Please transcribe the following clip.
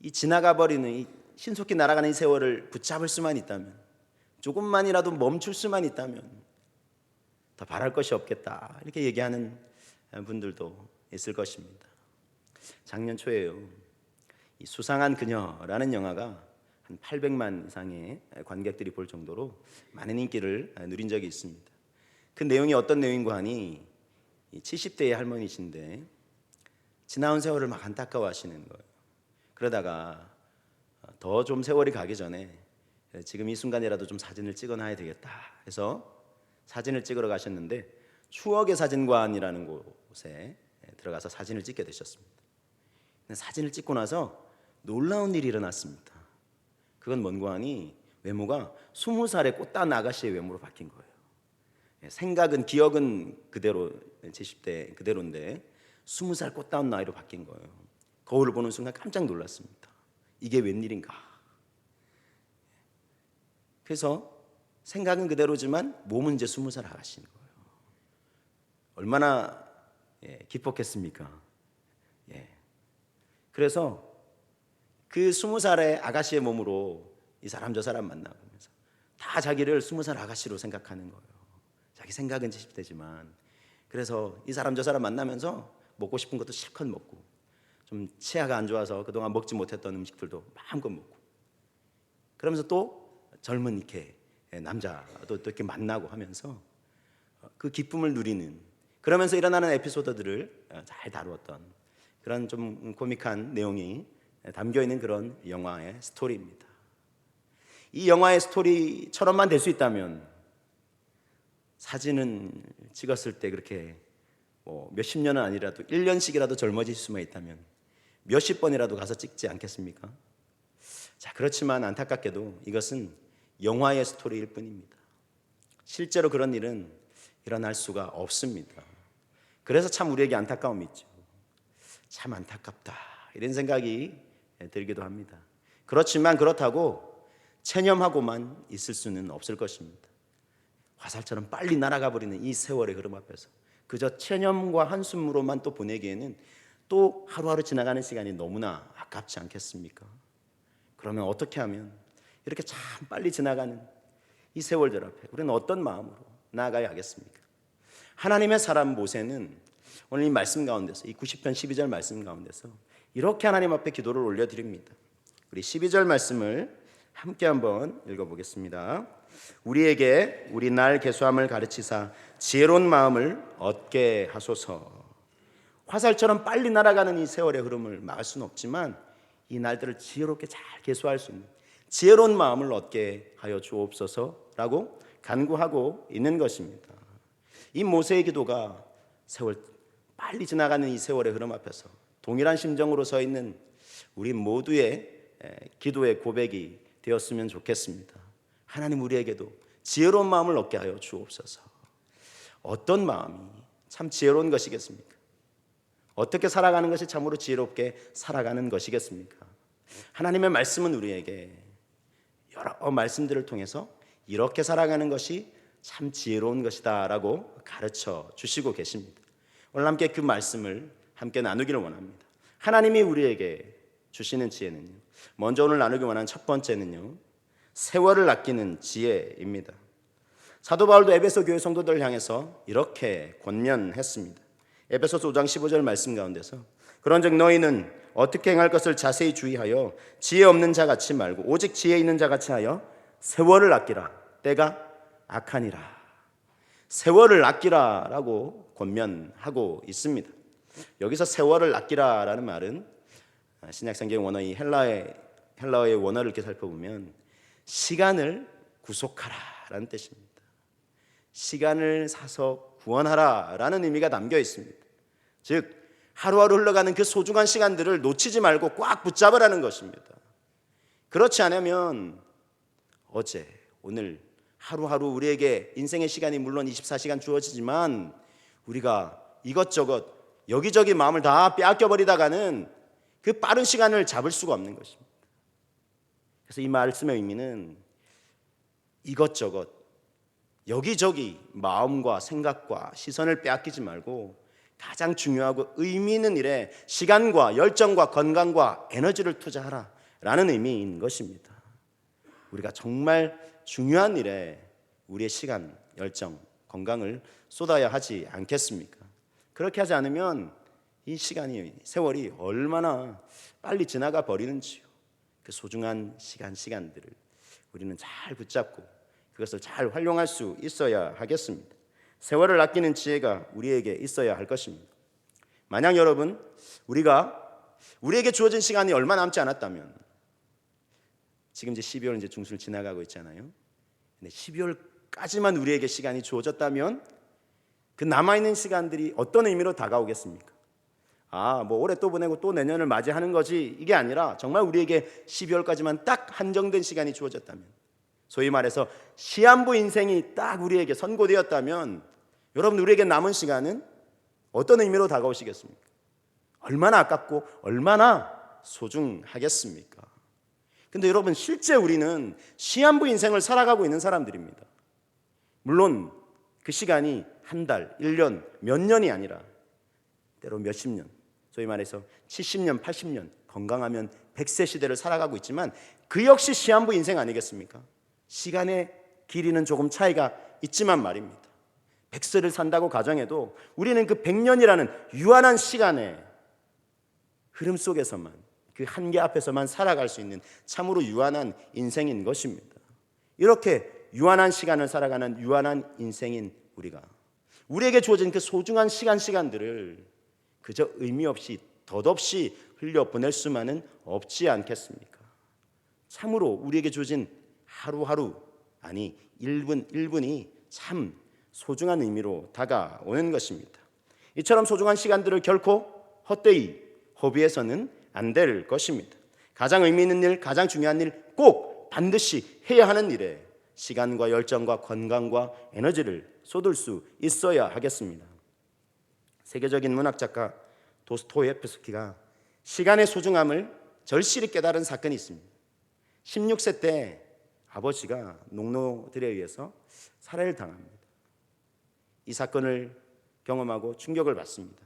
이 지나가 버리는 이 신속히 날아가는 이 세월을 붙잡을 수만 있다면 조금만이라도 멈출 수만 있다면 더 바랄 것이 없겠다 이렇게 얘기하는 분들도 있을 것입니다. 작년 초에요. 이 수상한 그녀라는 영화가 한 800만 이상의 관객들이 볼 정도로 많은 인기를 누린 적이 있습니다. 그 내용이 어떤 내용인가 하니 70대의 할머니신데 지나온 세월을 막 안타까워하시는 거예요. 그러다가 더 좀 세월이 가기 전에 지금 이 순간이라도 좀 사진을 찍어놔야 되겠다 해서 사진을 찍으러 가셨는데 추억의 사진관이라는 곳에 들어가서 사진을 찍게 되셨습니다. 사진을 찍고 나서 놀라운 일이 일어났습니다. 그건 뭔가 하니 외모가 스무 살의 꽃단 아가씨의 외모로 바뀐 거예요. 예, 생각은 기억은 그대로 70대 그대로인데 스무 살 꽃다운 나이로 바뀐 거예요. 거울을 보는 순간 깜짝 놀랐습니다. 이게 웬일인가? 그래서 생각은 그대로지만 몸은 이제 스무 살 아가씨인 거예요. 얼마나 예, 기뻤겠습니까? 예. 그래서 그 스무 살의 아가씨의 몸으로 이 사람 저 사람 만나보면서 다 자기를 스무 살 아가씨로 생각하는 거예요. 자기 생각은 70대지만 그래서 이 사람 저 사람 만나면서 먹고 싶은 것도 실컷 먹고 좀 치아가 안 좋아서 그동안 먹지 못했던 음식들도 마음껏 먹고 그러면서 또 젊은 이렇게 남자도 또 이렇게 만나고 하면서 그 기쁨을 누리는 그러면서 일어나는 에피소드들을 잘 다루었던 그런 좀 코믹한 내용이 담겨 있는 그런 영화의 스토리입니다. 이 영화의 스토리처럼만 될 수 있다면 사진은 찍었을 때 그렇게 뭐 몇십 년은 아니라도 1년씩이라도 젊어질 수만 있다면 몇십 번이라도 가서 찍지 않겠습니까? 자, 그렇지만 안타깝게도 이것은 영화의 스토리일 뿐입니다. 실제로 그런 일은 일어날 수가 없습니다. 그래서 참 우리에게 안타까움이 있죠. 참 안타깝다. 이런 생각이 들기도 합니다. 그렇지만 그렇다고 체념하고만 있을 수는 없을 것입니다. 화살처럼 빨리 날아가 버리는 이 세월의 흐름 앞에서 그저 체념과 한숨으로만 또 보내기에는 또 하루하루 지나가는 시간이 너무나 아깝지 않겠습니까? 그러면 어떻게 하면 이렇게 참 빨리 지나가는 이 세월들 앞에 우리는 어떤 마음으로 나아가야 하겠습니까? 하나님의 사람 모세는 오늘 이 말씀 가운데서 이 90편 12절 말씀 가운데서 이렇게 하나님 앞에 기도를 올려 드립니다. 우리 12절 말씀을 함께 한번 읽어 보겠습니다. 우리에게 우리 날 개수함을 가르치사 지혜로운 마음을 얻게 하소서. 화살처럼 빨리 날아가는 이 세월의 흐름을 막을 수는 없지만 이 날들을 지혜롭게 잘 개수할 수 있는 지혜로운 마음을 얻게 하여 주옵소서라고 간구하고 있는 것입니다. 이 모세의 기도가 세월 빨리 지나가는 이 세월의 흐름 앞에서 동일한 심정으로 서 있는 우리 모두의 기도의 고백이 되었으면 좋겠습니다. 하나님 우리에게도 지혜로운 마음을 얻게 하여 주옵소서. 어떤 마음이 참 지혜로운 것이겠습니까? 어떻게 살아가는 것이 참으로 지혜롭게 살아가는 것이겠습니까? 하나님의 말씀은 우리에게 여러 말씀들을 통해서 이렇게 살아가는 것이 참 지혜로운 것이다라고 가르쳐 주시고 계십니다. 오늘 함께 그 말씀을 함께 나누기를 원합니다. 하나님이 우리에게 주시는 지혜는요. 먼저 오늘 나누기 원하는 첫 번째는요. 세월을 아끼는 지혜입니다. 사도 바울도 에베소 교회 성도들을 향해서 이렇게 권면했습니다. 에베소서 5장 15절 말씀 가운데서 그런즉 너희는 어떻게 행할 것을 자세히 주의하여 지혜 없는 자 같이 말고 오직 지혜 있는 자 같이 하여 세월을 아끼라 때가 악하니라 세월을 아끼라라고 권면하고 있습니다. 여기서 세월을 아끼라라는 말은 신약 성경 원어 이 헬라의 헬라어의 원어를 이렇게 살펴보면 시간을 구속하라라는 뜻입니다. 시간을 사서 구원하라라는 의미가 담겨 있습니다. 즉 하루하루 흘러가는 그 소중한 시간들을 놓치지 말고 꽉 붙잡으라는 것입니다. 그렇지 않으면 어제, 오늘 하루하루 우리에게 인생의 시간이 물론 24시간 주어지지만 우리가 이것저것 여기저기 마음을 다 빼앗겨 버리다가는 그 빠른 시간을 잡을 수가 없는 것입니다. 그래서 이 말씀의 의미는 이것저것 여기저기 마음과 생각과 시선을 빼앗기지 말고 가장 중요하고 의미 있는 일에 시간과 열정과 건강과 에너지를 투자하라 라는 의미인 것입니다. 우리가 정말 중요한 일에 우리의 시간, 열정, 건강을 쏟아야 하지 않겠습니까? 그렇게 하지 않으면 이 시간이 세월이 얼마나 빨리 지나가 버리는지요. 그 소중한 시간 시간들을 우리는 잘 붙잡고 그것을 잘 활용할 수 있어야 하겠습니다. 세월을 아끼는 지혜가 우리에게 있어야 할 것입니다. 만약 여러분 우리가 우리에게 주어진 시간이 얼마 남지 않았다면 지금 이제 12월 이제 중순을 지나가고 있잖아요. 근데 12월까지만 우리에게 시간이 주어졌다면 그 남아 있는 시간들이 어떤 의미로 다가오겠습니까? 아, 뭐 올해 또 보내고 또 내년을 맞이하는 거지 이게 아니라 정말 우리에게 12월까지만 딱 한정된 시간이 주어졌다면 소위 말해서 시한부 인생이 딱 우리에게 선고되었다면 여러분 우리에게 남은 시간은 어떤 의미로 다가오시겠습니까? 얼마나 아깝고 얼마나 소중하겠습니까? 근데 여러분 실제 우리는 시한부 인생을 살아가고 있는 사람들입니다. 물론 그 시간이 한 달, 1년, 몇 년이 아니라 때로 몇십 년, 소위 말해서 70년, 80년, 건강하면 100세 시대를 살아가고 있지만 그 역시 시한부 인생 아니겠습니까? 시간의 길이는 조금 차이가 있지만 말입니다. 100세를 산다고 가정해도 우리는 그 100년이라는 유한한 시간의 흐름 속에서만 그 한계 앞에서만 살아갈 수 있는 참으로 유한한 인생인 것입니다. 이렇게 유한한 시간을 살아가는 유한한 인생인 우리가 우리에게 주어진 그 소중한 시간 시간들을 그저 의미 없이 덧없이 흘려 보낼 수만은 없지 않겠습니까? 참으로 우리에게 주어진 하루하루 아니 1분 1분이 참 소중한 의미로 다가오는 것입니다. 이처럼 소중한 시간들을 결코 헛되이 허비해서는 안 될 것입니다. 가장 의미 있는 일, 가장 중요한 일 꼭 반드시 해야 하는 일에 시간과 열정과 건강과 에너지를 쏟을 수 있어야 하겠습니다. 세계적인 문학 작가 도스토예프스키가 시간의 소중함을 절실히 깨달은 사건이 있습니다. 16세 때 아버지가 농노들에 의해서 살해를 당합니다. 이 사건을 경험하고 충격을 받습니다.